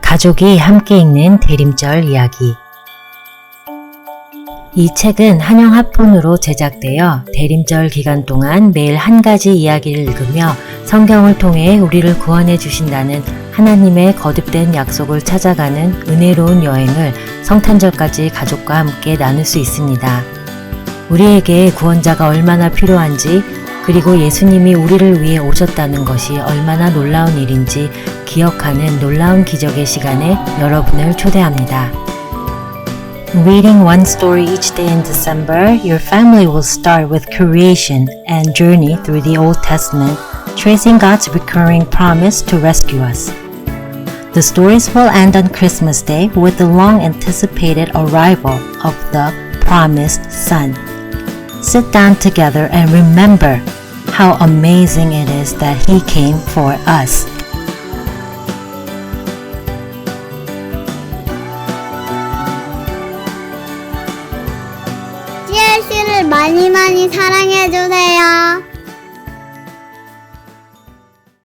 가족이 함께 읽는 대림절 이야기. 이 책은 한영 합본으로 제작되어 대림절 기간 동안 매일 한 가지 이야기를 읽으며 성경을 통해 우리를 구원해 주신다는 하나님의 거듭된 약속을 찾아가는 은혜로운 여행을 성탄절까지 가족과 함께 나눌 수 있습니다. 우리에게 구원자가 얼마나 필요한지 그리고 예수님이 우리를 위해 오셨다는 것이 얼마나 놀라운 일인지 기억하는 놀라운 기적의 시간에 여러분을 초대합니다. Reading one story each day in December, your family will start with creation and journey through the Old Testament, tracing God's recurring promise to rescue us. The stories will end on Christmas Day with the long anticipated arrival of the promised Son. Sit down together and remember how amazing it is that He came for us. 많이 많이 사랑해주세요.